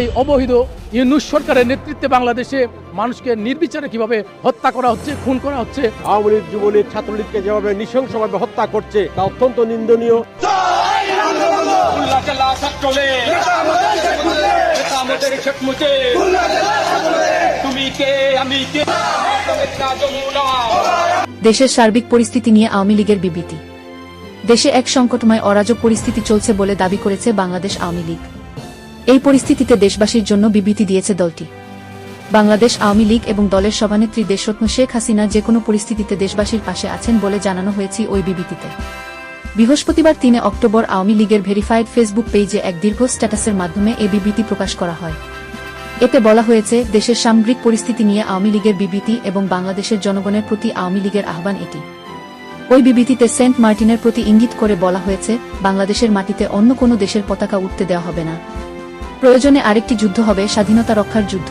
এই অবহিত ইউনুস সরকারের নেতৃত্বে বাংলাদেশে মানুষকে নির্বিচারে কীভাবে হত্যা করা হচ্ছে খুন করা হচ্ছে? আওয়ামী লীগ যুবলীগ ছাত্রলীগকে যেভাবে নৃশংসভাবে হত্যা করছে তা অত্যন্ত নিন্দনীয়। দেশের সার্বিক পরিস্থিতি নিয়ে আওয়ামী লীগের বিবৃতি। দেশে এক সংকটময় অরাজক পরিস্থিতি চলছে বলে দাবি করেছে বাংলাদেশ আওয়ামী লীগ। এই পরিস্থিতিতে দেশবাসীর জন্য বিবৃতি দিয়েছে দলটি। বাংলাদেশ আওয়ামী লীগ এবং দলের সভানেত্রী দেশরত্ন শেখ হাসিনা যে কোনো পরিস্থিতিতে দেশবাসীর পাশে আছেন বলে জানানো হয়েছে ওই বিবৃতিতে। বৃহস্পতিবার তিনে অক্টোবর আওয়ামী লীগের ভেরিফাইড ফেসবুক পেজে এক দীর্ঘ স্ট্যাটাসের মাধ্যমে এ বিবৃতি প্রকাশ করা হয়। এতে বলা হয়েছে, দেশের সামগ্রিক পরিস্থিতি নিয়ে আওয়ামী লীগের বিবৃতি এবং বাংলাদেশের জনগণের প্রতি আওয়ামী লীগের আহ্বান এটি। ওই বিবৃতিতে সেন্ট মার্টিনের প্রতি ইঙ্গিত করে বলা হয়েছে, বাংলাদেশের মাটিতে অন্য কোনো দেশের পতাকা উঠতে দেওয়া হবে না। প্রয়োজনে আরেকটি যুদ্ধ হবে স্বাধীনতা রক্ষার যুদ্ধ।